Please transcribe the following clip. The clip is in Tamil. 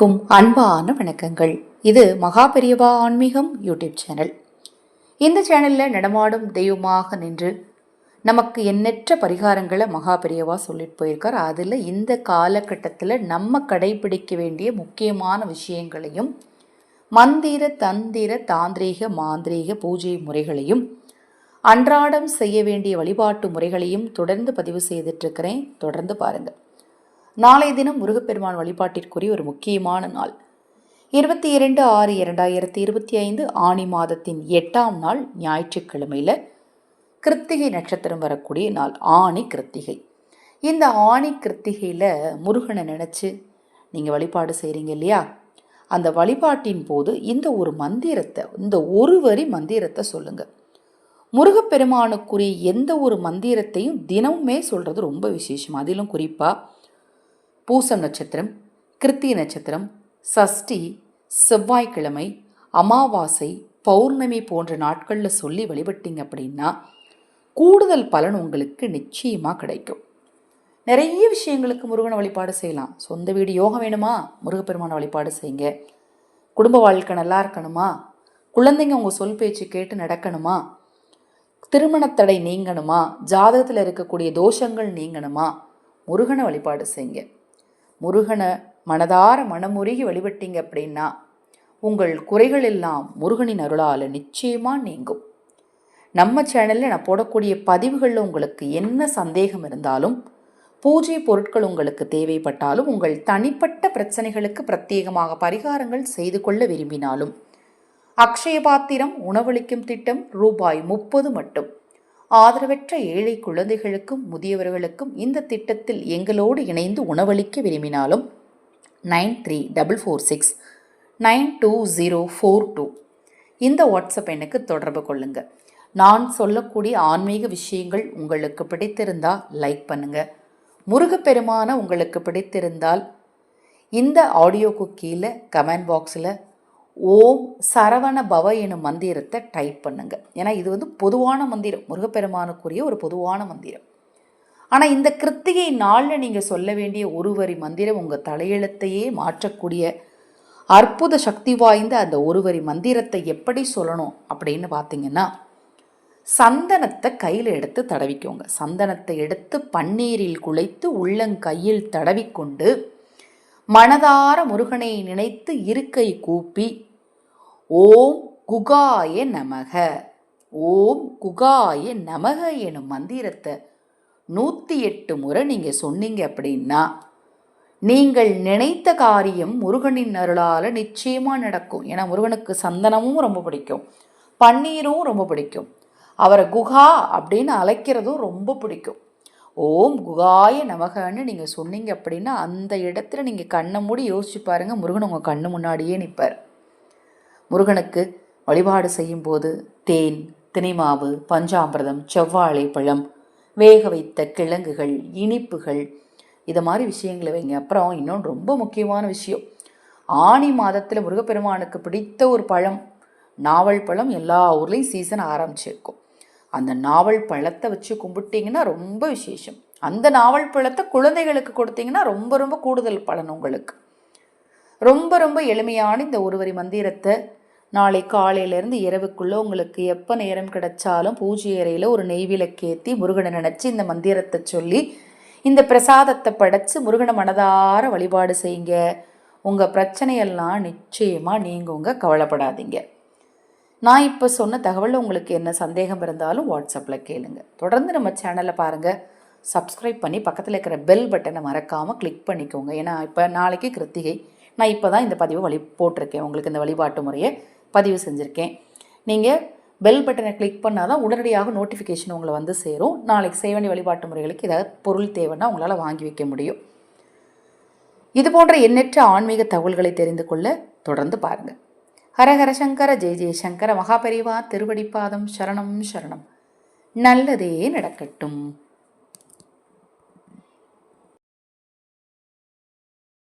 அனைவருக்கும் அன்பான வணக்கங்கள். இது மகாபெரியவா ஆன்மீகம் யூடியூப் சேனல். இந்த சேனலில் நடமாடும் தெய்வமாக நின்று நமக்கு எண்ணற்ற பரிகாரங்களை மகாபெரியவா சொல்லிட்டு போயிருக்கார். அதில் இந்த காலகட்டத்தில் நம்ம கடைபிடிக்க வேண்டிய முக்கியமான விஷயங்களையும் மந்திர தந்திர தாந்திரீக மாந்திரீக பூஜை முறைகளையும் அன்றாடம் செய்ய வேண்டிய வழிபாட்டு முறைகளையும் தொடர்ந்து பதிவு செய்துட்ருக்கிறேன் தொடர்ந்து பாருங்கள் நாளைய தினம் முருகப்பெருமான் வழிபாட்டிற்குரிய ஒரு முக்கியமான நாள். இருபத்தி இரண்டு ஆறு இரண்டாயிரத்தி இருபத்தி ஐந்து ஆணி மாதத்தின் எட்டாம் நாள் ஞாயிற்றுக்கிழமையில் கிருத்திகை நட்சத்திரம் வரக்கூடிய நாள் ஆணி கிருத்திகை. இந்த ஆணி கிருத்திகையில் முருகனை நினச்சி நீங்கள் வழிபாடு செய்கிறீங்க இல்லையா? அந்த வழிபாட்டின் போது இந்த ஒரு மந்திரத்தை இந்த ஒரு வரி மந்திரத்தை சொல்லுங்கள் முருகப்பெருமானுக்குரிய எந்த ஒரு மந்திரத்தையும் தினமுமே சொல்கிறது ரொம்ப விசேஷம். அதிலும் குறிப்பாக பூசம் நட்சத்திரம் கிருத்திய நட்சத்திரம் சஷ்டி செவ்வாய்க்கிழமை அமாவாசை பௌர்ணமி போன்ற நாட்களில் சொல்லி வழிபட்டீங்க அப்படின்னா கூடுதல் பலன் உங்களுக்கு நிச்சயமாக கிடைக்கும். நிறைய விஷயங்களுக்கு முருகனை வழிபாடு செய்யலாம். சொந்த வீடு யோகம் வேணுமா? முருகப்பெருமான வழிபாடு செய்யுங்க. குடும்ப வாழ்க்கை நல்லா இருக்கணுமா? குழந்தைங்க உங்கள் சொல் பேச்சு கேட்டு நடக்கணுமா? திருமணத்தடை நீங்கணுமா? ஜாதகத்தில் இருக்கக்கூடிய தோஷங்கள் நீங்கணுமா? முருகனை வழிபாடு செய்யுங்க. முருகனை மனதார மனமுருகி வழிபட்டீங்க அப்படின்னா உங்கள் குறைகள் எல்லாம் முருகனின் அருளால் நிச்சயமாக நீங்கும். நம்ம சேனலில் நான் போடக்கூடிய பதிவுகளில் உங்களுக்கு என்ன சந்தேகம் இருந்தாலும் பூஜை பொருட்கள் உங்களுக்கு தேவைப்பட்டாலும் உங்கள் தனிப்பட்ட பிரச்சனைகளுக்கு பிரத்யேகமாக பரிகாரங்கள் செய்து கொள்ள விரும்பினாலும் அக்ஷய பாத்திரம் உணவளிக்கும் திட்டம் ரூபாய் முப்பது மட்டும். ஆதரவற்ற ஏழை குழந்தைகளுக்கும் முதியவர்களுக்கும் இந்த திட்டத்தில் எங்களோடு இணைந்து உணவளிக்க விரும்பினாலும் nine three double four six nine two zero four two. இந்த வாட்ஸ்அப் எண்ணுக்கு தொடர்பு கொள்ளுங்கள் நான் சொல்லக்கூடிய ஆன்மீக விஷயங்கள் உங்களுக்கு பிடித்திருந்தால் லைக் பண்ணுங்கள் முருகப்பெருமான உங்களுக்கு பிடித்திருந்தால் இந்த ஆடியோக்கு கீழே கமெண்ட் பாக்ஸில் ஓம் சரவண பவ எனும் மந்திரத்தை டைப் பண்ணுங்க. ஏன்னா இது வந்து பொதுவான மந்திரம். முருகப்பெருமானுக்குரிய ஒரு பொதுவான மந்திரம். ஆனால் இந்த கிருத்திகை நாளில் நீங்கள் சொல்ல வேண்டிய ஒரு வரி மந்திரம் உங்கள் தலையெழுத்தையே மாற்றக்கூடிய அற்புத சக்தி வாய்ந்த அந்த ஒரு வரி மந்திரத்தை எப்படி சொல்லணும் அப்படின்னு பார்த்தீங்கன்னா சந்தனத்தை கையில் எடுத்து தடவிக்கோங்க. சந்தனத்தை எடுத்து பன்னீரில் குழைத்து உள்ளங்கையில் தடவிக்கொண்டு மனதார முருகனை நினைத்து இருக்கை கூப்பி ஓம் குகாய நமக. ஓம் குகாய நமக எனும் மந்திரத்தை நூற்றி எட்டு முறை நீங்கள் சொன்னீங்க அப்படின்னா நீங்கள் நினைத்த காரியம் முருகனின் அருளால் நிச்சயமாக நடக்கும். ஏன்னா முருகனுக்கு சந்தனமும் ரொம்ப பிடிக்கும். பன்னீரும் ரொம்ப பிடிக்கும். அவரை குஹா அப்படின்னு அழைக்கிறதும் ரொம்ப பிடிக்கும். ஓம் குகாய நமகன்னு நீங்கள் சொன்னீங்க அப்படின்னா அந்த இடத்துல நீங்கள் கண்ணை மூடி யோசிச்சு பாருங்கள் முருகன் உங்கள் கண்ணு முன்னாடியே நிற்பார் முருகனுக்கு வழிபாடு செய்யும்போது தேன் தினைமாவு பஞ்சாமிரதம் செவ்வாழை பழம் வேக வைத்த கிழங்குகள் இனிப்புகள் இதை மாதிரி விஷயங்களை வைங்க. அப்புறம் இன்னொன்று ரொம்ப முக்கியமான விஷயம். ஆணி மாதத்தில் முருகப்பெருமானுக்கு பிடித்த ஒரு பழம். நாவல் பழம் எல்லா ஊர்லேயும் சீசன் ஆரம்பிச்சிருக்கும். அந்த நாவல் பழத்தை வச்சு கும்பிட்டிங்கன்னா ரொம்ப விசேஷம். அந்த நாவல் பழத்தை குழந்தைகளுக்கு கொடுத்தீங்கன்னா ரொம்ப ரொம்ப கூடுதல் பலன் உங்களுக்கு. ரொம்ப ரொம்ப எளிமையான இந்த ஒருவரி மந்திரத்தை நாளை காலையிலேருந்து இரவுக்குள்ளே உங்களுக்கு எப்போ நேரம் கிடைச்சாலும் பூஜை அறையில் ஒரு நெய்விளக்கேற்றி முருகனை நினச்சி இந்த மந்திரத்தை சொல்லி இந்த பிரசாதத்தை படைச்சி முருகனை மனதார வழிபாடு செய்யுங்க. உங்கள் பிரச்சனையெல்லாம் நிச்சயமாக நீங்கள் உங்கள் கவலைப்படாதீங்க. நான் இப்போ சொன்ன தகவலில் உங்களுக்கு என்ன சந்தேகம் இருந்தாலும் வாட்ஸ்அப்பில் கேளுங்க. தொடர்ந்து நம்ம சேனலை பாருங்கள் சப்ஸ்கிரைப் பண்ணி பக்கத்தில் இருக்கிற பெல் பட்டனை மறக்காமல் கிளிக் பண்ணிக்கோங்க. ஏன்னா இப்போ நாளைக்கு கிருத்திகை. நான் இப்போ தான் இந்த பதிவு வழி போட்டிருக்கேன். உங்களுக்கு இந்த வழிபாட்டு முறையை பதிவு செஞ்சுருக்கேன். நீங்கள் பெல் பட்டனை கிளிக் பண்ணால் தான் உடனடியாக நோட்டிஃபிகேஷன் உங்களை வந்து சேரும். நாளைக்கு செய்ய வேண்டிய வழிபாட்டு முறைகளுக்கு ஏதாவது பொருள் தேவைன்னா உங்களால் வாங்கி வைக்க முடியும். இது போன்ற எண்ணற்ற ஆன்மீக தகவல்களை தெரிந்து கொள்ள தொடர்ந்து பாருங்கள் ஹரஹர சங்கர ஜெய ஜெயசங்கர மகாபரிவா திருவடிப்பாதம் சரணம் சரணம். நல்லதே நடக்கட்டும்.